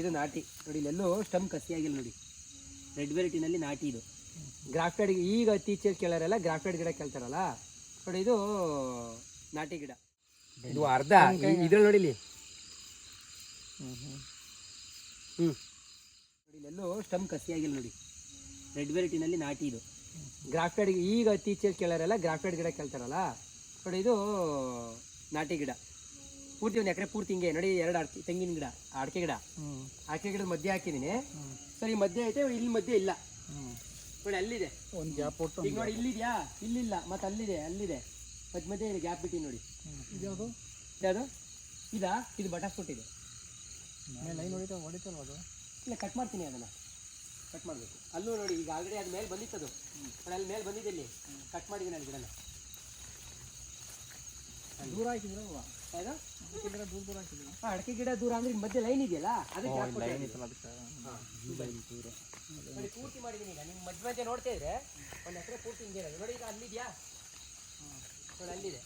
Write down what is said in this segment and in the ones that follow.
ಇದು ನಾಟಿ. ನೋಡಿ ಇಲ್ಲೆಲ್ಲೂ ಸ್ಟಮ್ ಕಸಿಯಾಗಿಲ್ಲ ನೋಡಿ. ರೆಡ್ ವೆರೈಟಿನಲ್ಲಿ ನಾಟಿ ಇದು. ಗ್ರಾಫ್ಟೆಡ್ ಈಗ ಟೀಚರ್ ಕೇಳೋರೆಲ್ಲ ಗ್ರಾಫ್ಟೆಡ್ ಗಿಡ ಕೇಳ್ತಾರಲ್ಲ? ನೋಡಿ ಇದು ನಾಟಿ ಗಿಡ. ಇದು ಅರ್ಧ. ಇದ್ರಲ್ಲಿ ನೋಡಿ ಇಲ್ಲಿ. ಹ್ಞೂ ನೋಡಿ ಇಲ್ಲೆಲ್ಲೂ ಸ್ಟಮ್ ಕಸಿಯಾಗಿಲ್ಲ ನೋಡಿ. ರೆಡ್ ವೆರೈಟಿನಲ್ಲಿ ನಾಟಿ ಇದು. ಗ್ರಾಫ್ಟೆಡ್ ಈಗ ಟೀಚರ್ ಕೇಳೋರೆಲ್ಲ ಗ್ರಾಫ್ಟೆಡ್ ಗಿಡ ಕೇಳ್ತಾರಲ್ಲ? ನೋಡಿ ಇದು ನಾಟಿ ಗಿಡ. ಪೂರ್ತಿ ಒಂದು ಎಕರೆ ಪೂರ್ತಿ ಹಿಂಗೆ ನೋಡಿ ಎರಡು ಅಡಿಕೆ ತೆಂಗಿನ ಗಿಡ ಅಡಕೆ ಗಿಡ. ಅಡಿಕೆ ಗಿಡದ ಮಧ್ಯೆ ಹಾಕಿದ್ದೀನಿ ಸರಿ ಮಧ್ಯೆ ಐತೆ ಇಲ್ಲಿ ಮಧ್ಯೆ ಇಲ್ಲ. ನೋಡಿ ಅಲ್ಲಿದೆ. ಒಂದು ಗ್ಯಾಪ್ ಕೊಟ್ಟು ಈಗ ನೋಡಿ ಇಲ್ಲಿದ್ಯಾ? ಇಲ್ಲಿಲ್ಲ ಮತ್ತೆ ಅಲ್ಲಿದೆ ಅಲ್ಲಿದೆ. ಮಧ್ಯ ಮಧ್ಯೆ ಇದೆ ಗ್ಯಾಪ್ ಬಿಟ್ಟಿ ನೋಡಿ. ಇದ್ಯಾವುದು? ಯಾವುದು ಇದಾ? ಇದು ಬಟಾಸ್ ಕೊಟ್ಟಿದೆ ಲೈನ್ ಹೊಡಿತಾ ಹೊಡಿತಲ್ವ ಅದು? ಇಲ್ಲ ಕಟ್ ಮಾಡ್ತೀನಿ ಅದನ್ನು. ಕಟ್ ಮಾಡಬೇಕು. ಅಲ್ಲೂ ನೋಡಿ ಈಗ ಆಲ್ರೆಡಿ ಅದು ಮೇಲೆ ಬಂದಿತ್ತು ಅದು. ಅಲ್ಲಿ ಮೇಲೆ ಬಂದಿದೆ ಇಲ್ಲಿ. ಕಟ್ ಮಾಡಿದ್ದೀನಿ ಅಲ್ಲಿ ಗಿಡನ. ದೂರ ಹಾಕಿದ್ರೆ ಅಡಿಕೆ ಗಿಡ ದೂರ ಅಂದ್ರೆ ಇಲ್ಲಿ ಮಧ್ಯೆ ಲೈನ್ ಇದೆಯಲ್ಲ? ಅದಕ್ಕೆ. ಲೈನ್ ಇತ್ತಲ್ಲ ಅದಕ್ಕೆ. ದೂರ. ನೋಡಿ ಪೂರ್ತಿ ಮಾಡಿದ್ದೀನಿ ಈಗ. ನಿಮ್ಮ ಮಧ್ಯ ಮಧ್ಯೆ ನೋಡ್ತಾ ಇದ್ರೆ ಒಂದು ಎಕರೆ ಪೂರ್ತಿ ಹಿಂಗೆ ಇರೋದು. ನೋಡಿ ಈಗ ಅಲ್ಲಿದೆಯಾ? ನೋಡಿ ಅಲ್ಲಿದೆ.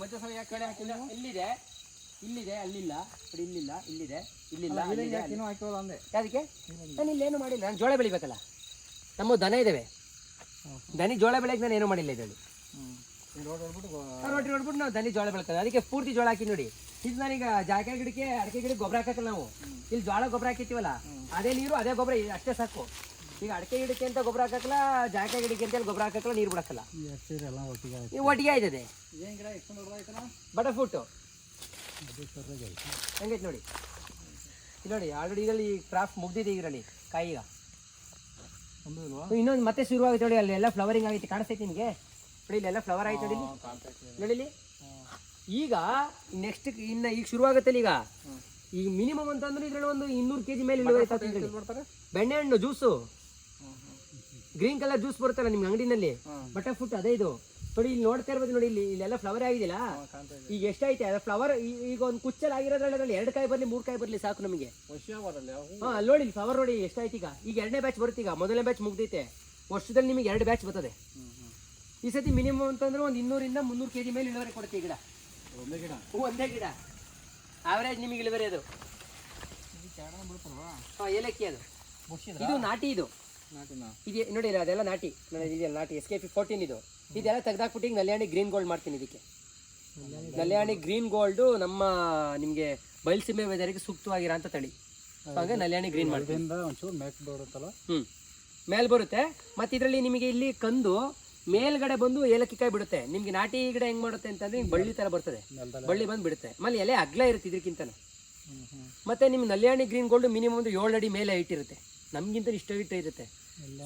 ಮಧ್ಯ ಸಲ ಯಾಕೆ ಕಡೆ ಹಾಕಿಲ್ಲ ಇಲ್ಲಿದೆ. ಇಲ್ಲಿದೆ ಅಲ್ಲಿಲ್ಲ. ನೋಡಿ ಇಲ್ಲಿಲ್ಲ ಇಲ್ಲಿದೆ ಇಲ್ಲಿಲ್ಲ ಇಲ್ಲ ಅಲ್ಲಿದೆ, ಯಾಕೆ ಇನ್ನೂ ಹಾಕಿವಲ್ಲ ಅಂದೆ. ಅದಕ್ಕೆ ನಾನು ಇಲ್ಲೇನು ಮಾಡಿಲ್ಲ. ನಾನು ಜೋಳ ಬೆಳಿಬೇಕಲ್ಲ. ನಮ್ಮ ದನ ಇದ್ದಾವೆ. ದನಿ ಜೋಳ ಬೆಳೆಯಕ್ಕೆ ನಾನು ಏನು ಮಾಡಿಲ್ಲ ಇದರಲ್ಲಿ. ಈಗ ರೋಡ್ ಹೊಡ್ಬಿಟ್ಟು ರೋಟಿ ನೋಡ್ಬಿಟ್ಟು ನಾವು ದನಿ ಜೋಳ ಬೆಳ್ಕೋದು ಅದಕ್ಕೆ ಪೂರ್ತಿ ಜೋಳ ಹಾಕಿ ನೋಡಿ. ಇದು ನಾನೀಗ ಜಾಕೆ ಗಿಡಕ್ಕೆ ಅಡಿಕೆ ಗಿಡಕ್ಕೆ ಗೊಬ್ಬರ ಹಾಕಲ್ಲ ನಾವು. ಇಲ್ಲಿ ಜೋಳ ಗೊಬ್ಬರ ಹಾಕಿರ್ತೀವಲ್ಲ ಅದೇ ನೀರು ಅದೇ ಗೊಬ್ಬರ ಅಷ್ಟೇ ಸಾಕು. ಈಗ ಅಡಿಕೆ ಗಿಡಕ್ಕೆ ಅಂತ ಗೊಬ್ಬರ ಹಾಕಲ್ಲ ಜಾಕೆ ಗಿಡಕ್ಕೆ ಅಂತ ಗೊಬ್ಬರ ಹಾಕಲ್ಲ ನೀರು ಬಿಡಕಲ್ಲ ನೀವು ಒಟ್ಟಿಗೆ ಆಯ್ತದೆ. ಬಟರ್ ಫುಟ್ಟು ಹೆಂಗೈತೆ ನೋಡಿ. ಇಲ್ಲಿ ನೋಡಿ ಆಲ್ರೆಡಿ ಇದರಲ್ಲಿ ಕ್ರಾಫ್ಟ್ ಮುಗ್ದಿದೆ ಇದರಲ್ಲಿ ಕಾಯಿಗ ಇನ್ನೊಂದು ಮತ್ತೆ ಶುರುವಾಗುತ್ತೆ ನೋಡಿ ಅಲ್ಲಿ ಎಲ್ಲ ಫ್ಲವರಿಂಗ್ ಆಗೈತೆ ಕಾಣಿಸ್ತೈತೆ ನಿಮಗೆ? ನೋಡಿ ಇಲ್ಲೆಲ್ಲ ಫ್ಲವರ್ ಆಯ್ತು ನೋಡಿ ಇಲ್ಲಿ. ನೋಡಿ ಈಗ ನೆಕ್ಸ್ಟ್ ಇನ್ನ ಈಗ ಶುರುವಾಗುತ್ತಲ್ಲ ಈಗ. ಈಗ ಮಿನಿಮಮ್ ಅಂತಂದ್ರೆ ಇದ್ರಲ್ಲಿ ಒಂದು ಇನ್ನೂರು ಕೆಜಿ ಮೇಲೆ ಇಳುವರಿ ಬೆಣ್ಣೆ ಹಣ್ಣು ಜ್ಯೂಸು ಗ್ರೀನ್ ಕಲರ್ ಜ್ಯೂಸ್ ಬರುತ್ತಲ್ಲ ನಿಮ್ಗೆ ಅಂಗಡಿನಲ್ಲಿ. ಬಟರ್ ಫುಟ್ ಅದೇ ಇದು. ನೋಡಿ ಇಲ್ಲಿ ನೋಡ್ತಾ ಇರ್ಬೋದು ನೋಡಿ ಇಲ್ಲಿ ಇಲ್ಲೆಲ್ಲ ಫ್ಲವರ್ ಆಗಿದಿಲ್ಲ ಈಗ ಎಷ್ಟೈತೆ ಅದ ಫ್ಲವರ್ ಈಗ ಒಂದು ಕುಚ್ಚಲ್ ಆಗಿರೋದ್ರಲ್ಲಿ ಎರಡು ಕಾಯಿ ಬರಲಿ ಮೂರು ಕಾಯಿ ಬರಲಿ ಸಾಕು ನಮಗೆ. ಹಾ ನೋಡಿ ಫ್ಲವರ್ ನೋಡಿ ಎಷ್ಟಾಯ್ತು ಈಗ? ಈಗ ಎರಡನೇ ಬ್ಯಾಚ್ ಬರುತ್ತೆ ಈಗ. ಮೊದಲನೇ ಬ್ಯಾಚ್ ಮುಗ್ದೈತೆ. ವರ್ಷದಲ್ಲಿ ನಿಮಗೆ ಎರಡು ಬ್ಯಾಚ್ ಬರ್ತದೆ. ಈ ಸತಿ ಮಿನಿಮಮ್ ಅಂತಂದ್ರೆ ಒಂದು ಇನ್ನೂರಿಂದ ಮುನ್ನೂರು ಕೆ ಜಿ ಮೇಲೆ ಇಳುವರಿ ಕೊಡುತ್ತೆ ಈ ಗಿಡ. ಒಂದೇ ಗಿಡ? ಒಂದೇ ಗಿಡ. ಆವರೇಜ್ ನಿಮಗೆ ಇಳುವರಿ ಅದು. ಹಾಂ ಏಲಕ್ಕಿ ಅದು. ಇದು ನಾಟಿ ಇದು. ಇದೆ ನೋಡಿ ಅದೆಲ್ಲ ನಾಟಿ. ಇದೆಯಲ್ಲ ನಾಟಿ. ಎಸ್ ಕೆ ಪಿ ಫೋರ್ಟೀನ್ ಇದು. ಇದೆಲ್ಲ ತೆಗ್ದಾಕ್ಬಿಟ್ಟು ಈಗ ನಲ್ಯಾಣಿ ಗ್ರೀನ್ ಗೋಲ್ಡ್ ಮಾಡ್ತೀನಿ ಇದಕ್ಕೆ. ನಲ್ಯಾಣಿ ಗ್ರೀನ್ ಗೋಲ್ಡು ನಮ್ಮ ನಿಮಗೆ ಬಯಲುಸೀಮೆ ವೆದರಿಗೆ ಸೂಕ್ತವಾಗಿರೋ ಅಂತ ತಳಿ. ಹಾಗೆ ನಲ್ಯಾಣಿ ಗ್ರೀನ್ ಮಾಡ್ತೀನಿ. ಇದರಿಂದ ಒಂಚೂರು ಮೇಕ್ ಬರುತ್ತಲ್ಲ? ಹ್ಞೂ ಮೇಲೆ ಬರುತ್ತೆ. ಮತ್ತು ಇದರಲ್ಲಿ ನಿಮಗೆ ಇಲ್ಲಿ ಕಂದು ಮೇಲ್ಗಡೆ ಬಂದು ಏಲಕ್ಕಿ ಕಾಯಿ ಬಿಡುತ್ತೆ. ನಿಮ್ಗೆ ನಾಟಿ ಗಿಡ ಹೆಂಗ್ ಮಾಡುತ್ತೆ ಅಂತಂದ್ರೆ ಹಿಂಗ್ ಬಳ್ಳಿ ತರ ಬರ್ತದೆ. ಬಳ್ಳಿ ಬಂದು ಬಿಡುತ್ತೆ. ಮಲ್ಲಿ ಎಲೆ ಅಗ್ಲ ಇರುತ್ತೆ ಇದಕ್ಕಿಂತನೂ ಮತ್ತೆ ನಿಮ್ ನಲ್ಯಾಣಿ ಗ್ರೀನ್ ಗೋಲ್ಡ್ ಮಿನಿಮಮ್ ಒಂದು ಏಳು ಅಡಿ ಮೇಲೆ ಹೈಟ್ ಇರುತ್ತೆ ನಮಗಿಂತ ಇಷ್ಟ ಇಟ್ಟ ಇರುತ್ತೆ.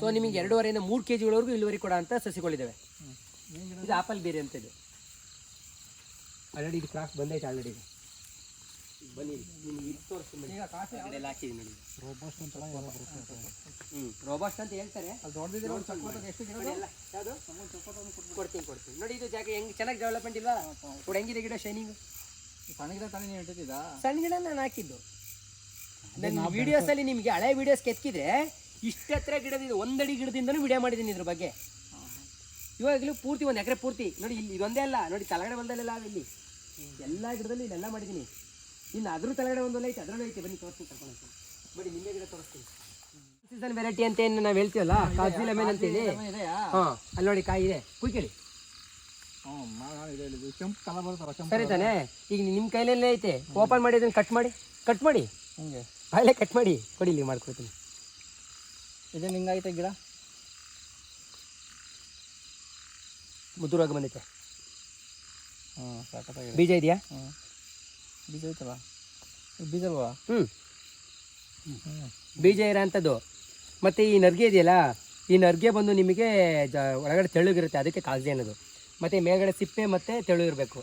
ಸೊ ನಿಮಗೆ ಎರಡೂವರೆಯಿಂದ ಮೂರು ಕೆ ಜಿಗಳವರೆಗೂ ಇಳುವರಿ ಕೊಡೋ ಅಂತ ಸಸಿಗಳಿದ್ದಾವೆ ಇದು ಆಪಲ್ ಬೇರೆ ಅಂತ ಇದು. ಆಲ್ರೆಡಿ ಇದು ಕ್ರಾಸ್ ಬಂದೈತೆ ಆಲ್ರೆಡಿ ಬನ್ನಿ ನಿಮ್ಗೆ ಇದು ತೋರಿಸ್ತೀನಿ ಈಗ ಕಾಫಿ ಎಲ್ಲ ಹಾಕಿದ್ದೀನಿ ನೋಡಿ. ರೋಬೋಸ್ಟ್ ಅಂತಲ್ಲ ಎಲ್ಲ ಬರುತ್ತೆ ಹ್ಞೂ ರೋಬಾಸ್ಟ್ ಅಂತ ಹೇಳ್ತಾರೆ. ಯಾವುದು? ಕೊಡ್ತೀನಿ. ಕೊಡ್ತೀನಿ ನೋಡಿ ಇದು ಜಾಗ ಹೆಂಗೆ ಚೆನ್ನಾಗಿ ಡೆವಲಪ್ಮೆಂಟ್ ಇಲ್ಲ ಕೂಡ ಹೆಂಗಿದೆ ಗಿಡ ಶೈನಿಂಗ್ ಸಣ್ಣ ಗಿಡ ತಾನೇ ಸಣ್ಣ ಗಿಡ ನಾನು ಹಾಕಿದ್ದು. ನನ್ನ ವಿಡಿಯೋಸಲ್ಲಿ ನಿಮಗೆ ಹಳೆ ವಿಡಿಯೋಸ್ ಕೆತ್ತಿದ್ರೆ ಇಷ್ಟತ್ರ ಗಿಡದಿದೆ ಒಂದಡಿ ಗಿಡದಿಂದನೂ ವಿಡಿಯೋ ಮಾಡಿದ್ದೀನಿ ಇದ್ರ ಬಗ್ಗೆ. ಇವಾಗಲೂ ಪೂರ್ತಿ ಒಂದು ಎಕರೆ ಪೂರ್ತಿ. ನೋಡಿ ಇಲ್ಲಿ ಇದೊಂದೇ ಅಲ್ಲ ನೋಡಿ ತಲಗಡೆ ಬಂದಲ್ಲೆಲ್ಲ ಇಲ್ಲಿ ಎಲ್ಲ ಗಿಡದಲ್ಲಿ ಇಲ್ಲೆಲ್ಲ ಮಾಡಿದ್ದೀನಿ. ಇನ್ನು ಅದ್ರ ತಳಗಡೆ ಒಂದು ಐತೆ ಅದ್ರಲ್ಲೂ ಐತೆ ಬನ್ನಿ ತೋರಿಸ್ತೀನಿ ಕರ್ಕೊಂಡು. ಬನ್ನಿ ನಿಂಬೆ ಗಿಡ ತೋರಿಸ್ತೀನಿ. ಸೀಸನ್ ವೆರೈಟಿ ಅಂತ ಏನು ನಾವು ಹೇಳ್ತೀವಲ್ಲ? ಕಾಜಿ ಲೆಮನ್ ಅಂತೇಳಿ. ಹಾಂ ಅಲ್ಲಿ ನೋಡಿ ಕಾಯಿ ಇದೆ. ಕುಯ್ಕೇಳಿ ಸರಿ ತಾನೆ? ಈಗ ನಿಮ್ಮ ಕೈಲಲ್ಲೇ ಐತೆ. ಓಪನ್ ಮಾಡಿ ಅದನ್ನು ಕಟ್ ಮಾಡಿ. ಕಟ್ ಮಾಡಿ. ಹಂಗೆ. ಬಾಳೆ ಕಟ್ ಮಾಡಿ. ಕೊಡಿ ಇಲ್ಲಿ ಮಾಡ್ಕೊಡ್ತೀನಿ. ಇದೆ ಐತೆ ಗಿಡ? ಮುದುರಾಗಿ ಬಂದೈತೆ. ಹಾಂ ಬೀಜ ಇದೆಯಾ? ಬೀಜ ಐತಲ್ಲ ಬೀಜ ಅಲ್ವಾ ಹ್ಞೂ ಹ್ಞೂ ಬೀಜ ಇರೋ ಅಂಥದ್ದು ಮತ್ತು ಈ ನರ್ಗೆ ಇದೆಯಲ್ಲ ಈ ನರ್ಗೆ ಬಂದು ನಿಮಗೆ ಜ ಒಳಗಡೆ ತೆಳುಗಿರುತ್ತೆ ಅದಕ್ಕೆ ಕಾಗಜಿ ಅನ್ನೋದು. ಮತ್ತು ಮೇಲ್ಗಡೆ ಸಿಪ್ಪೆ ಮತ್ತು ತೆಳು ಇರಬೇಕು.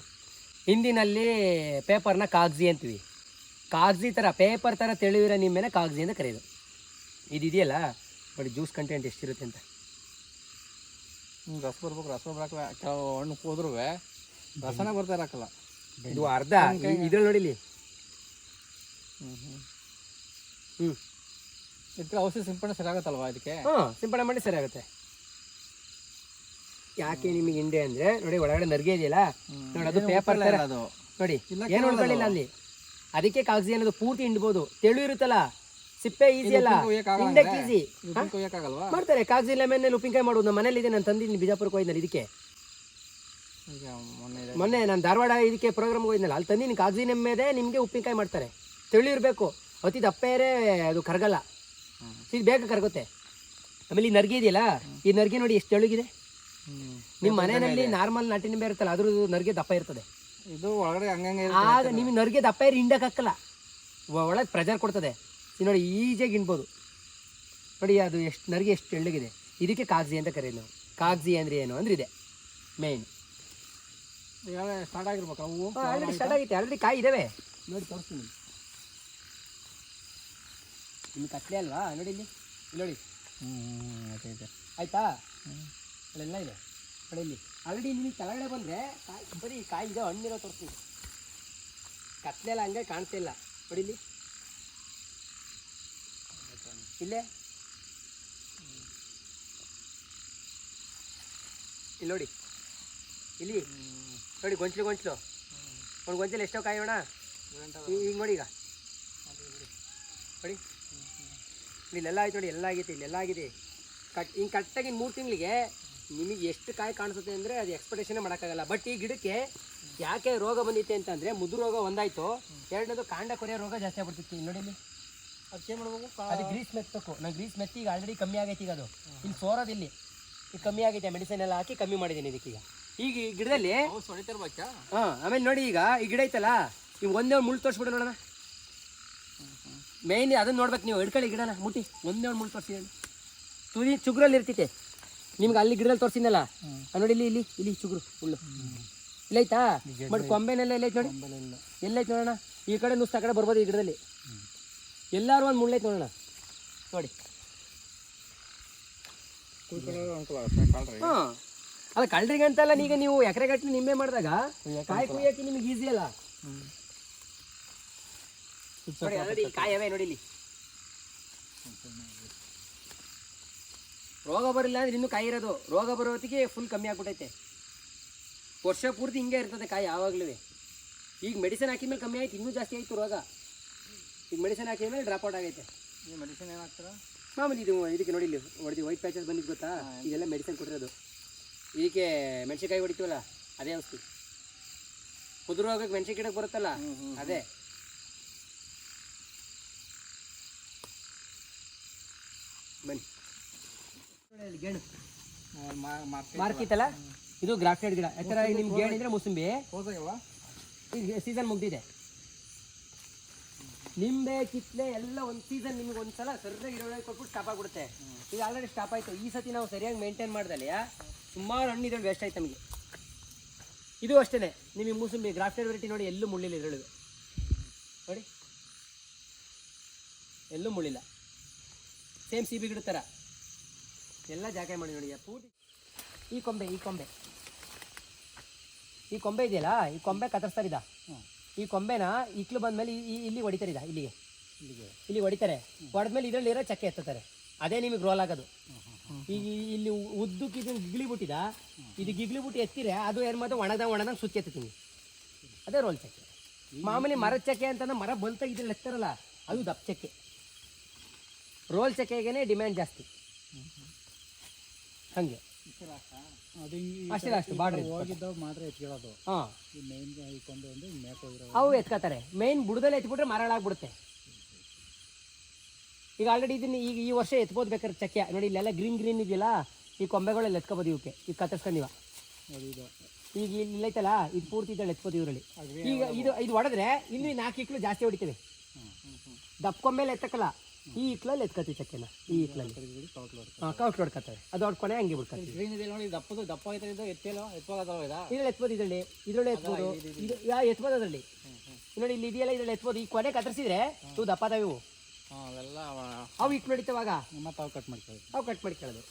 ಹಿಂದಿನಲ್ಲಿ ಪೇಪರ್ನ ಕಾಗಜಿ ಅಂತೀವಿ. ಕಾಗಜಿ ಥರ ಪೇಪರ್ ಥರ ತೆಳುವಿರೋ ನಿಮ್ಮ ಮೇಲೆ ಕಾಗಜಿ ಅಂತ ಕರೆಯೋದು ಇದು ಇದೆಯಲ್ಲ ಬಟ್ ಜ್ಯೂಸ್ ಕಂಟೆಂಟ್ ಎಷ್ಟಿರುತ್ತೆ ಅಂತ. ಹ್ಞೂ ರಸ ಬರ್ಬೇಕು ರಸ ಬರಕ ಕೆಲವು ಹಣ್ಣು ಹೋದ್ರೂ ರಸನ ಬರ್ತಾ ಇರಕ್ಕಲ್ಲ ಇದು ಅರ್ಧ. ಇದ್ರಲ್ಲಿ ನೋಡಿಲಿ ಹ್ಞೂ ಹ್ಮ್. ಇದಕ್ಕೆ ಔಷಧಿ ಸಿಂಪಡಣೆ ಸರಿಯಾಗತ್ತಲ್ವಾ ಇದಕ್ಕೆ? ಹಾಂ ಸಿಂಪಡಣೆ ಮಾಡಿ ಸರಿ ಆಗುತ್ತೆ ಯಾಕೆ ನಿಮಗೆ ಹಿಂಡೆ ಅಂದ್ರೆ ನೋಡಿ ಒಳಗಡೆ ನರ್ಗೆ ಇದೆಯಲ್ಲ? ನೋಡಿ ಅದು ಪೇಪರ್ ಥರ ಅದು. ನೋಡಿ ಏನು. ಉಳ್ಕೊಳ್ಳಿಲ್ಲ ಅಲ್ಲಿ. ಅದಕ್ಕೆ ಕಾಗಜಿ ಅನ್ನೋದು ಪೂರ್ತಿ ಹಿಂಡ್ಬೋದು. ತೆಳು ಇರುತ್ತಲ್ಲ? ಸಿಪ್ಪೆ ಈಸಿ ಅಲ್ಲ? ಹಿಂಡಕ್ಕೆ ಈಸಿ ಮಾಡ್ತಾರೆ. ಕಾಗಜಿ ಲೆಮನ್ ಉಪ್ಪಿನಕಾಯಿ ಮಾಡೋದು ನಮ್ಮ ಮನೇಲಿ ಇದೆ ನಾನು ತಂದಿದ್ದೀನಿ ಬಿಜಾಪುರಕ್ಕೆ ಹೋಯ್ನಲ್ಲ ಇದಕ್ಕೆ. ಮೊನ್ನೆ. ನಾನು ಧಾರವಾಡ ಇದಕ್ಕೆ ಪ್ರೋಗ್ರಾಮ್ ಹೋಗಿದ್ನಲ್ಲ ಅಲ್ಲಿ ತಂದಿನಿ ಕಾಗಜಿ ನೆಮ್ಮೆದೆ ನಿಮಗೆ ಉಪ್ಪಿನಕಾಯಿ ಮಾಡ್ತಾರೆ. ತೆಳು ಇರಬೇಕು ಅತಿ ದಪ್ಪೇರೆ ಅದು ಕರಗಲ್ಲ. ಇದು ಬೇಗ ಕರಗುತ್ತೆ. ಆಮೇಲೆ ಈ ನರ್ಗೆ ಇದೆಯಲ್ಲ ಈ ನರ್ಗೆ ನೋಡಿ ಎಷ್ಟು ತೆಳುಗಿದೆ. ನಿಮ್ಮ ಮನೆಯಲ್ಲಿ ನಾರ್ಮಲ್ ನಾಟಿ ನಿಂಬೆ ಇರುತ್ತಲ್ಲ ಅದ್ರದ್ದು ನರ್ಗೆ ದಪ್ಪ ಇರ್ತದೆ. ಇದು ಒಳಗಡೆ ಹಂಗಂಗೆ ಆಗ ನಿಮಗೆ ನರ್ಗೆ ದಪ್ಪ ಇರಿ ಹಿಂಡಕ್ಕೆ ಹಾಕಲ್ಲ. ಒಳಗೆ ಪ್ರೆಜರ್ ಕೊಡ್ತದೆ. ಇದು ನೋಡಿ ಈಜಿಯಾಗಿ ಹಿಂಡ್ಬೋದು. ನೋಡಿ ಅದು ಎಷ್ಟು ನರ್ಗೆ ಎಷ್ಟು ತೆಳ್ಳಗಿದೆ. ಇದಕ್ಕೆ ಕಾಗಜಿ ಅಂತ ಕರೆಯೋದು ನಾವು. ಕಾಗಜಿ ಅಂದ್ರೆ ಏನು? ಅಂದ್ರೆ ಇದೆ. ಮೇನ್ ಈಗ ಸ್ಟಾರ್ಟ್ ಆಗಿರ್ಬೇಕು ಅವು ಆಲ್ರೆಡಿ ಸ್ಟಾರ್ಟ್ ಆಗೈತೆ ಆಲ್ರೆಡಿ ಕಾಯಿ ಇದಾವೆ. ನೋಡಿ ತೋರಿಸ್ತೀನಿ. ನಿಮ್ಗೆ ಕತ್ಲೆ ಅಲ್ವಾ? ನೋಡಿ ಇಲ್ಲಿ ಇಲ್ಲಿ ನೋಡಿ. ಹ್ಮ್ ಆಯ್ತು ಆಯ್ತು? ಆಯ್ತಾ ಅಲ್ಲೆಲ್ಲ ಇದೆ ನೋಡಿ ಇಲ್ಲಿ. ಆಲ್ರೆಡಿ ನಿಮಗೆ ಕೆಳಗಡೆ ಬಂದರೆ ಕಾಯಿ ಬರೀ ಕಾಯಿ ಇದೆ ಹಣ್ಣಿರೋ ತೋರಿಸ್ತೀನಿ. ಕತ್ಲೆ ಎಲ್ಲ ಹಂಗೆ ಕಾಣ್ತಾ ಇಲ್ಲ. ನೋಡಿ ಇಲ್ಲಿ. ಇಲ್ಲೇ? ಇಲ್ಲಿ ನೋಡಿ. ಇಲ್ಲಿ. ನೋಡಿ ಗೊಂಚಲು ಗೊಂಚಲು. ಒಂದು ಗೊಂಚಲು ಎಷ್ಟೋ ಕಾಯೋಣ. ಈಗ ನೋಡಿ ಈಗ. ನೋಡಿ. ಇಲ್ಲೆಲ್ಲ ಆಯ್ತು ನೋಡಿ ಎಲ್ಲ ಆಗೈತೆ ಇಲ್ಲೆಲ್ಲ ಆಗಿದೆ. ಕಟ್ ಹಿಂಗೆ ಕರೆಕ್ಟಾಗಿ ಮೂರು ತಿಂಗಳಿಗೆ ನಿಮಗೆ ಎಷ್ಟು ಕಾಯಿ ಕಾಣಿಸುತ್ತೆ ಅಂದರೆ ಅದು ಎಕ್ಸ್ಪೆಕ್ಟೇಷನೇ ಮಾಡೋಕ್ಕಾಗಲ್ಲ. ಬಟ್ ಈ ಗಿಡಕ್ಕೆ ಯಾಕೆ ರೋಗ ಬಂದೈತೆ ಅಂತಂದರೆ ಮುದು ರೋಗ ಒಂದಾಯಿತು. ಎರಡನೇದು ಕಾಂಡ ಕೊರೆಯ ರೋಗ ಜಾಸ್ತಿ ಆಗ್ಬಿಡ್ತಿತ್ತು. ಇಲ್ಲಿ ನೋಡಿ ಇಲ್ಲಿ. ಅದಕ್ಕೆ ಏನು ಮಾಡ್ಬೇಕು? ಅದು ಗ್ರೀಸ್ ಮೆತ್ತಬೇಕು ನಾನು ಗ್ರೀಸ್ ಮೆತ್ತಿ ಈಗ ಆಲ್ರೆಡಿ ಕಮ್ಮಿ ಆಗೈತೆ ಈಗ ಅದು. ಇಲ್ಲಿ ಸೋರೋದಿಲ್ಲಿ ಈಗ ಕಮ್ಮಿ ಆಗೈತೆ ಮೆಡಿಸಿನ್ ಎಲ್ಲ ಹಾಕಿ ಕಮ್ಮಿ ಮಾಡಿದ್ದೀನಿ ಇದಕ್ಕೀಗ. ಈಗ ಈ ಗಿಡದಲ್ಲಿ ಹಾ ಆಮೇಲೆ ನೋಡಿ ಈಗ ಈ ಗಿಡ ಐತಲ್ಲ ಈಗ ಒಂದೇ ಒಂದು ಮುಳ್ಳು ತೋರಿಸ್ಬಿಡು ನೋಡೋಣ. ಮೇಯ್ನ್ ಅದನ್ನ ನೋಡ್ಬೇಕು ನೀವು ಹಿಡ್ಕೊಳ್ಳಿ ಗಿಡನ ಮುಟ್ಟಿ. ಒಂದೇ ಒಂದು ಮುಳ್ಳು ತೋರಿಸಿ ತುದಿ ಚುಗ್ರಲ್ಲಿ ಇರ್ತೈತೆ. ನಿಮ್ಗೆ ಅಲ್ಲಿ ಗಿಡದಲ್ಲಿ ತೋರಿಸಿದ್ನಲ್ಲ ನೋಡಿ ಇಲ್ಲಿ ಇಲ್ಲಿ ಇಲ್ಲಿ ಚುಗ್ರು ಮುಳ್ಳು. ಇಲ್ಲೈತಾ ಬಟ್ ಕೊಂಬೆನೆಲ್ಲ ಎಲ್ಲೈತೆ ನೋಡಿ. ಎಲ್ಲೈತೆ ನೋಡೋಣ. ಈ ಕಡೆ ನುಸ್ತ ಆ ಕಡೆ ಬರ್ಬೋದು ಈ ಗಿಡದಲ್ಲಿ. ಎಲ್ಲಾರು ಒಂದು ಮುಳ್ಳೈತೆ ನೋಡೋಣ. ನೋಡಿ. ಹಾಂ. ಅಲ್ಲ ಕಳ್ರಿಗೆ ಅಂತಲ್ಲ ಈಗ ನೀವು ಎಕರೆ ಗಟ್ಟಲೆ ನಿಂಬೆ ಮಾಡಿದಾಗ ಕಾಯಿ ಕುಯ್ಯಕ್ಕೆ ನಿಮ್ಗೆ ಈಸಿ ಅಲ್ಲ? ನೋಡಿ ಕಾಯಿ ಅವೇ ನೋಡಿ ಇಲ್ಲಿ. ರೋಗ ಬರಲಿಲ್ಲ ಅಂದ್ರೆ ಇನ್ನೂ ಕಾಯಿ ಇರೋದು. ರೋಗ ಬರೋ ಹೊತ್ತಿಗೆ ಫುಲ್ ಕಮ್ಮಿ ಆಗ್ಬಿಟ್ಟೈತೆ. ವರ್ಷ ಪೂರ್ತಿ ಹಿಂಗೆ ಇರ್ತದೆ ಕಾಯಿ ಯಾವಾಗಲೂ. ಈಗ ಮೆಡಿಸಿನ್ ಹಾಕಿದ ಮೇಲೆ ಕಮ್ಮಿ ಆಯ್ತು ಇನ್ನೂ ಜಾಸ್ತಿ ಆಯ್ತು ರೋಗ. ಈಗ ಮೆಡಿಸಿನ್ ಹಾಕಿದ ಮೇಲೆ ಡ್ರಾಪ್ ಔಟ್ ಆಗೈತೆ. ಮೆಡಿಸಿನ್ ಏನು ಹಾಕ್ತೀರಾ? ಮಾಮೂಲಿ ಇದು ಇದಕ್ಕೆ ನೋಡಿ ಇಲ್ಲಿ ಹೊಡೆದು ವೈಟ್ ಪ್ಯಾಚಸ್ ಬಂದಿದ್ದು ಗೊತ್ತಾ? ಇದೆಲ್ಲ ಮೆಡಿಸಿನ್ ಕೊಟ್ಟಿರೋದು. ಇದಕ್ಕೆ ಮೆಣಸಿನ್ಕಾಯಿ ಹೊಡಿತೀವಲ್ಲ ಅದೇ ಔಷಧಿ. ಕುದುರು ಹೋಗಕ್ಕೆ ಮೆಣಸಿನ ಗಿಡಕ್ಕೆ ಬರುತ್ತಲ್ಲ ಅದೇ. ಬನ್ನಿ. ಗೇಣು ಮಾರ್ಕಿತ್ತಲ್ಲ ಇದು ಗ್ರಾಫ್ಟೆಡ್ ಗಿಡ. ಎತ್ತರ ನಿಮ್ಗೆ ಗೇಣಿದ್ರೆ ಮುಸುಂಬಿ. ಸೀಸನ್ ಮುಗ್ದಿದೆ. ನಿಂಬೆ, ಕಿತ್ಲೆ ಎಲ್ಲ ಒಂದು ಸೀಸನ್ ನಿಮ್ಗೆ ಒಂದ್ಸಲ ಸರಿಯಾಗಿ ಇರೋಳಗೆ ಕೊಟ್ಬಿಟ್ಟು ಸ್ಟಾಪ್ ಆಗ್ಬಿಡುತ್ತೆ. ಈಗ ಆಲ್ರೆಡಿ ಸ್ಟಾಪ್ ಆಯಿತು. ಈ ಸತಿ ನಾವು ಸರಿಯಾಗಿ ಮೇಂಟೈನ್ ಮಾಡ್ದಲ್ಲ ಸುಮಾರು ಹಣ್ಣು ಇದ್ರಲ್ಲಿ ವೇಸ್ಟ್ ಆಯ್ತು ನಮಗೆ. ಇದು ಅಷ್ಟೇ ನಿಮಗೆ ಮೂಸಂಬಿ ಗ್ರಾಫ್ಟೆಡ್ ವೆರೈಟಿ ನೋಡಿ ಎಲ್ಲೂ ಮುಳ್ಳಿಲ್ಲ ಇದ್ರೊಳಗೆ. ನೋಡಿ. ಎಲ್ಲೂ ಮುಳ್ಳಿಲ್ಲ. ಸೇಮ್ ಸಿ ಗಿಡ ಥರ ಎಲ್ಲ ಜಾಕೆ ಮಾಡಿ ನೋಡಿ ಪೂರ್ತಿ. ಈ ಕೊಂಬೆ ಈ ಕೊಂಬೆ. ಈ ಕೊಂಬೆ ಇದೆಯಲ್ಲ? ಈ ಕೊಂಬೆ ಕತ್ತರಿಸ್ತಾರಿದ ಈ ಕೊಂಬೆನ ಇಕ್ಲು ಬಂದ್ಮೇಲೆ ಇಲ್ಲಿ ಹೊಡಿತಾರಿದ ಇಲ್ಲಿಗೆ. ಇಲ್ಲಿಗೆ. ಇಲ್ಲಿ ಹೊಡಿತಾರೆ. ಹೊಡೆದ್ಮೇಲೆ ಇದರಲ್ಲಿ ಇರೋ ಚಕ್ಕೆ ಎತ್ತುತ್ತಾರೆ. ಅದೇ ನಿಮಗೆ ರೋಲ್ ಆಗೋದು. ಈಗ ಇಲ್ಲಿ ಉದ್ದಕ್ಕೆ ಇದು ಗಿಗ್ಲಿ ಬಿಟ್ಟಿದ ಇದು ಗಿಗ್ಲಿ ಬಿಟ್ಟು ಎತ್ತಿರೆ ಅದು ಏನು ಮಾತ್ರ ಒಣದ ಒಣದಂಗೆ ಸುತ್ತಿ ಎತ್ತೀನಿ ಅದೇ ರೋಲ್ ಚಕ್ಕೆ. ಮಾಮೂಲಿ ಮರದ ಚಕ್ಕೆ ಅಂತಂದ್ರೆ ಮರ ಬಂತ ಇದ್ರಲ್ಲಿ ಎತ್ತಾರಲ್ಲ ಅದು ದಪ್ಪ ಚಕ್ಕೆ. ರೋಲ್ ಚಕ್ಕೆಗೇನೆ ಡಿಮ್ಯಾಂಡ್ ಜಾಸ್ತಿ. ಹಾಗೆ. ಅಷ್ಟೇ ಅಷ್ಟು ಬಾಡ್ರಿ ಹೋಗಿದ್ದವು ಮಾತ್ರ ಎತ್ಕೊಳ್ಳೋದು. ಹಾಂ. ಈ ಮೇನ್ ಇಕೊಂಡು ಒಂದು ಮೇಕ್ ಹೋಗಿರೋ ಅವು ಎತ್ಕೋತಾರೆ ಮೇನ್ ಬುಡದಲ್ಲಿ ಎತ್ಬಿಟ್ರೆ ಮರಳಾಗ್ಬಿಡುತ್ತೆ ಈಗ ಆಲ್ರೆಡಿ ಇದನ್ನ ಈಗ ಈ ವರ್ಷ ಎತ್ಬೋದು ಬೇಕಾದ್ರೆ ಚಕ್ಕೆ ನೋಡಿ ಇಲ್ಲೆಲ್ಲ ಗ್ರೀನ್ ಗ್ರೀನ್ ಇದೆಯಲ್ಲ ಈ ಕೊಂಬೆಗಳೆಲ್ಲ ಎತ್ಕೋಬೋದು ಇವಕ್ಕೆ. ಈಗ ಕತ್ತರಿಸ್ಕೊಂಡಿವ ಇದು. ಈಗ ಇಲ್ಲಿ ಇಲ್ಲೈತಲ್ಲ ಇದು ಪೂರ್ತಿ ಇದ್ದಾಳೆ ಎತ್ಕೋದು ಇವರಲ್ಲಿ. ಈಗ ಇದು ಇದು ಹೊಡೆದ್ರೆ ಇನ್ನೂ ನಾಲ್ಕು ಇಕ್ಕಲು ಜಾಸ್ತಿ ಹೊಡಿತೇವೆ. ದಪ್ಪ ಕೊಂಬೆಲ್ಲ ಎತ್ತಕ್ಕಲ್ಲ. ಈ ಇಕ್ಳಲ್ಲಿ ಕತ್ತಿ ಚಕ್ಕೆನ ಈ ಇಕ್ಳಲ್ಲಿ ಹಾಂ ಕೌಟ್ ಹೊಡ್ಕೊತಾರೆ ಅದು ಹೊಡ್ಕೊನೆ ಹಂಗೆ ಬಿಡ್ಕತ್ತಿ ಇದೆ ದಪ್ಪದು ದಪ್ಪ ಇದು ಎತ್ತಿಲ್ಲ ಎತ್ತೋಗತ್ತಲ್ವ ಇದಾ? ಇದ್ರಲ್ಲಿ ಎತ್ಬೋದು ಇದರಲ್ಲಿ ಇದರಲ್ಲಿ ಎತ್ಬೋದು. ಇದು ಯಾ ಎತ್ಬೋದು ಅದರಲ್ಲಿ. ನೋಡಿ ಇಲ್ಲಿ ಇದೆಯಲ್ಲ ಇದರಲ್ಲಿ ಎತ್ಬೋದು. ಈ ಕೊನೆ ಕತ್ತರಿಸಿದ್ರೆ ತೂ ದಪ್ಪ ಅದಾವೆ ಇವು. ಅವೆಲ್ಲ ಅವು ಇಟ್ಟು ನಡೀತವಾಗ ಮತ್ತೆ ಅವು ಕಟ್ ಮಾಡ್ಕೊಳ್ಳಿ ಅವು ಕಟ್ ಮಾಡಿ ಕೇಳೋದು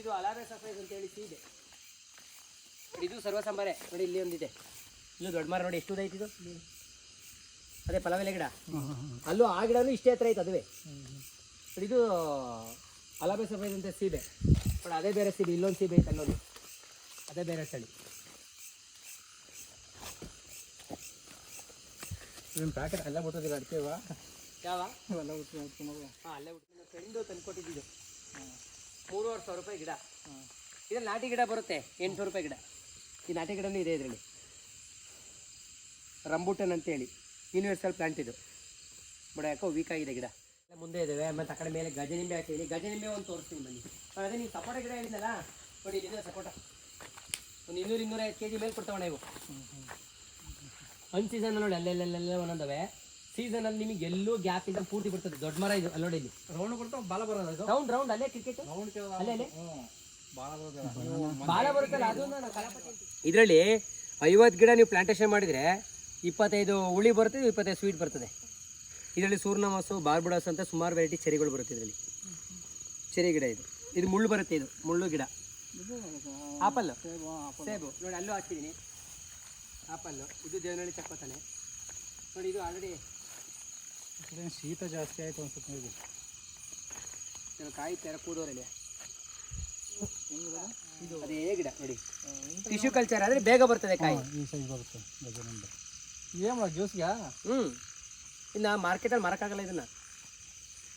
ಇದು ಅಲಾರೆ ಸಫೈಸ್ ಅಂತ ಹೇಳಿ ಇದೆ ಇದು ಸರ್ವ ಸಂಬಾರೆ. ನೋಡಿ ಇಲ್ಲಿ ಒಂದಿದೆ. ಇಲ್ಲಿ ದೊಡ್ಡ ಮರ ನೋಡಿ ಎಷ್ಟು ಇದು? ಅದೇ ಪಲಾವೆಲೆ ಗಿಡ? ಅಲ್ಲೂ ಆ ಗಿಡನೂ ಇಷ್ಟೇ ಹತ್ರ ಐತೆ ಅದುವೇ. ಇದು ಅಲಾಬೆ ಸಮಯದಂತೆ ಸೀಬೆ. ಬಟ್ ಅದೇ ಬೇರೆ ಸೀಬೆ ಇಲ್ಲೊಂದು ಸೀಬೆ ಐತೆ ಅಲ್ಲೊಂದು. ಅದೇ ಬೇರೆ ತಳಿ. ನಿಮ್ಮ ಪ್ಯಾಕೆಟ್ ಅಲ್ಲೇ ಬರ್ತದಿಲ್ಲ ಅಡಿಕೆ ಇವ? ಯಾವ? ಇವೆಲ್ಲ ಬಿಟ್ಟು ಹಾಂ ಅಲ್ಲೇ ಬಿಟ್ಟು ಫ್ರೆಂಡು ತಂದು ಕೊಟ್ಟಿದ್ದು ಮೂರುವರೆ ಸಾವಿರ ರೂಪಾಯಿ ಗಿಡ. ಇದು ನಾಟಿ ಗಿಡ ಬರುತ್ತೆ ಎಂಟುನೂರು ರೂಪಾಯಿ ಗಿಡ. ಈ ನಾಟಿ ಗಿಡನೂ ಇದೆ ಇದರಲ್ಲಿ. ರಂಬುಟನ್ ಅಂತೇಳಿ. ಯೂನಿವರ್ಸಲ್ ಪ್ಲಾಂಟ್ ಇದು. ಬಡ ಯಾಕೋ ವೀಕ್ ಆಗಿದೆ ಗಿಡ. ಎಲ್ಲ ಮುಂದೆ ಇದ್ದಾವೆ ಮತ್ತು ಆ ಕಡೆ ಮೇಲೆ ಗಜನಿಂಬೆ ಹಾಕಿದ್ದೀನಿ ಗಜನಿಂಬೆ ಒಂದು ತೋರಿಸ್ತೀನಿ ಬನ್ನಿ. ಅದೇ ನೀವು ಸಪೋಟ ಗಿಡ ಹೇಳಿದ್ನಲ್ಲ? ನೋಡಿ ಇಲ್ಲಿದೆ ಸಪೋಟ. ಒಂದು ಇನ್ನೂರು ಇನ್ನೂರೈವತ್ತು ಕೆ ಜಿ ಮೇಲೆ ಕೊಡ್ತಾವಣ ಇವು. ಒಂದು ಸೀಸನ್ ನೋಡಿ ಅಲ್ಲೆಲ್ಲೆಲ್ಲ ಒಂದೊಂದವೆ. ಸೀಸನಲ್ಲಿ ನಿಮಗೆ ಎಲ್ಲೂ ಗ್ಯಾಪ್ ಇಲ್ಲ ಪೂರ್ತಿ ಬರ್ತದೆ. ದೊಡ್ಡ ಮರ ಇದು ಅಲ್ಲಿ ನೋಡಿ ಇಲ್ಲಿ ರೌಂಡ್ ಕೊಡ್ತಾವ ಬಾಲ ಬರೋದು ಅದು? ರೌಂಡ್ ರೌಂಡ್ ಅಲ್ಲೇ ಕ್ರಿಕೆಟ್ ರೌಂಡ್ ಅಲ್ಲೇ ಅಲ್ಲೇ? ಬಾಲ ಬರುತ್ತಲ್ಲ ಅದು ಇದರಲ್ಲಿ ಐವತ್ತು ಗಿಡ ನೀವು ಪ್ಲಾಂಟೇಶನ್ ಮಾಡಿದರೆ ಇಪ್ಪತ್ತೈದು ಹುಳಿ ಬರ್ತದೆ ಇಪ್ಪತ್ತೈದು ಸ್ವೀಟ್ ಬರ್ತದೆ. ಇದರಲ್ಲಿ ಸೂರ್ಣಮಾಸು ಬಾರ್ಬುಡಾಸ್ ಅಂತ ಸುಮಾರು ವೆರೈಟಿ ಚೆರಿಗಳು ಬರುತ್ತೆ ಇದರಲ್ಲಿ. ಚೆರಿ ಗಿಡ ಇದು. ಇದು ಮುಳ್ಳು ಬರುತ್ತೆ ಇದು ಮುಳ್ಳು ಗಿಡ. ಆಪಲ್ ಸೇಬು. ನೋಡಿ ಅಲ್ಲೂ ಹಾಕಿದ್ದೀನಿ ಆಪಲ್ಲು. ಇದು ದೇವನಹಳ್ಳಿ ಚಕ್ಕೋತಾನೆ ನೋಡಿ ಇದು ಆಲ್ರೆಡಿ ಶೀತ ಜಾಸ್ತಿ ಆಯಿತು ಅನ್ಸುತ್ತೆ ಕಾಯಿ ತೆರ ಕೂದೋರಲ್ಲಿ. ಇದು ಅದೇ ಗಿಡ? ನೋಡಿ. ಟಿಶ್ಯೂ ಕಲ್ಚರ್ ಆದರೆ ಬೇಗ ಬರ್ತದೆ ಕಾಯಿ. ಈ ಸೈಜ್ ಬರುತ್ತೆ ಗಜನಿಂಬೆ ಮಾಡ ಜ್ಯೂಸ್ಗೆ? ಹ್ಞೂ ಇನ್ನು ಮಾರ್ಕೆಟಲ್ಲಿ ಮಾರಕ್ಕಾಗಲ್ಲ ಇದನ್ನ.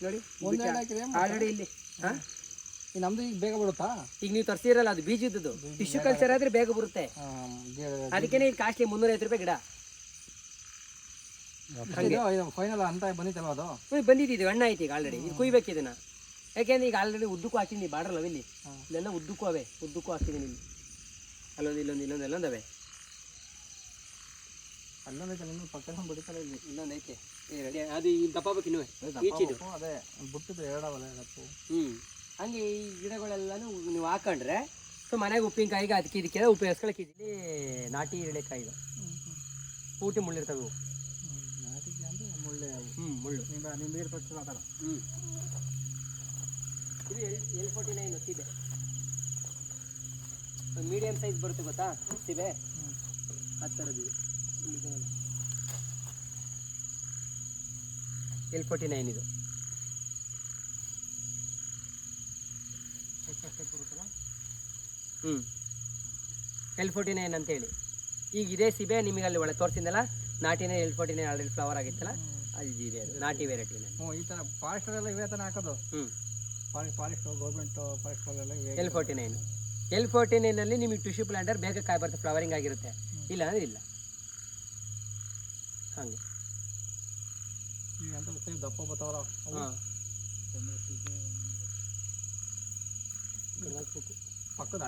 ನೋಡಿ ಒಂದೆರಡು ಹಾಕಿದ್ರೆ ಆಲ್ರೆಡಿ ಇಲ್ಲಿ ಹಾಂ? ಈ ನಮ್ದು ಈಗ ಬೇಗ ಬರುತ್ತಾ? ಈಗ ನೀವು ತರ್ಸಿರಲ್ಲ ಅದು ಬೀಜದ್ದು ಟಿಶ್ಯೂ ಕಲ್ಚರ್ ಆದರೆ ಬೇಗ ಬರುತ್ತೆ. ಅದಕ್ಕೇನೆ ಇದು ಕಾಸ್ಟ್ಲಿ ಮುನ್ನೂರೈವತ್ತು ರೂಪಾಯಿ ಗಿಡ. ಫೈನಲ್ ಅಂತ ಬಂದಿತ್ತಲ್ವ ಅದು? ಹ್ಞೂ ಬಂದಿದ್ದೀವಿ ಹಣ್ಣು ಐತಿ ಈಗ ಆಲ್ರೆಡಿ ಇದು ಕುಯ್ಬೇಕು ಇದನ್ನ. ಯಾಕೆಂದ್ರೆ ಈಗ ಆಲ್ರೆಡಿ ಉದ್ದಕ್ಕೂ ಹಾಕಿದ್ದೀನಿ ಬಾರ್ಡರ್ ಇಲ್ಲಿ. ಹಾಂ. ಇಲ್ಲೆಲ್ಲ ಉದ್ದಕ್ಕೂ ಅವೆ ಉದ್ದಕ್ಕೂ ಹಾಕಿದ್ದೀನಿ ಇಲ್ಲಿ. ಅಲ್ಲೊಂದು ಇಲ್ಲೊಂದು ಇಲ್ಲೊಂದು ಎಲ್ಲೊಂದು ಅವೆ. ಅಲ್ಲೊಂದೈತೆ ಪಕ್ಕ ಬಿಡ್ತಾರೆ ಇಲ್ಲಿ ಇನ್ನೊಂದು ಏ, ರೆಡಿ ಅದು ಈ ದಪ್ಪ ಬೇಕು ಇನ್ನೂ ಈಚಿದು ಅದೇ ಬಿಟ್ಟಿದ್ದು ಎರಡವಲ್ಲ ಎರಡಪ್ಪು ಹ್ಞೂ ಹಂಗೆ ಈ ಗಿಡಗಳೆಲ್ಲನೂ ನೀವು ಹಾಕೊಂಡ್ರೆ ಸೊ ಮನೆಗೆ ಉಪ್ಪಿನಕಾಯಿಗೆ ಅದಕ್ಕೆ ಇದಕ್ಕೆಲ್ಲ ಉಪಯೋಗಿಸ್ಕೊಳಕ್ಕೆ ಇಲ್ಲಿ ನಾಟಿ ಇರಳೆಕಾಯಿ ಇದು ಪೂಟಿ ಮುಳ್ಳಿರ್ತವೆ ಇವು. ನಾಟಿಗೆ ಅಂದರೆ ಮುಳ್ಳೆ ಹ್ಞೂ ಮುಳ್ಳು. ನಿಮ್ಮ ನಿಮ್ಮ ನೀರು ಪಚ್ಚ ಆ ಥರ. ಹ್ಞೂ ಇದು ಎಲ್ ಎಲ್ ಫೋರ್ಟಿ ನೈನ್ ಒಂದು ಮೀಡಿಯಮ್ ಸೈಜ್ ಬರುತ್ತೆ ಗೊತ್ತಾ? ಸಿಬೆ ಆ ಥರದ್ದು. ಎಲ್ ಫೋರ್ಟಿ ನೈನ್ ಇದು. ಹ್ಞೂ ಎಲ್ ಫೋರ್ಟಿ ನೈನ್ ಅಂತೇಳಿ. ಈಗ ಇದೇ ಸಿಬೆ ನಿಮಗೆ ಅಲ್ಲಿ ಒಳಗೆ ತೋರಿಸಿದ್ದಲ್ಲ ನಾಟಿನ L forty nine already flower ಆಗಿತ್ತಲ್ಲ ಅದು ಇದೆ ನಾಟಿ ವೆರೈಟಿನೇ ಹ್ಞೂ ಈ ಥರ ಫಾರೆಸ್ಟರ್ ಎಲ್ಲ ಇವೇ ಥರ ಹಾಕೋದು? ಹ್ಞೂ ಫಾರೆಸ್ಟ್ ಫಾರೆಸ್ಟ್ ಗೌರ್ಮೆಂಟ್ ಫಾರೆಸ್ಟ್ ಎಲ್ಲ L forty nine L forty ನೈನಲ್ಲಿ ನಿಮಗೆ ಟಿಶ್ಯೂ ಪ್ಲಾಂಟರ್ ಬೇಗ ಕಾಯಿ ಬರುತ್ತೆ ಫ್ಲವರಿಂಗ್ ಆಗಿರುತ್ತೆ. ಇಲ್ಲ ಅಂದರೆ ಇಲ್ಲ. ಹಾಗೆ. ಈಗ ಅಂತ ಸೇಮ್ ದಪ್ಪ ಬರ್ತಾವಲ್ಲ ಹಾಂ. ಪಕ್ಕದ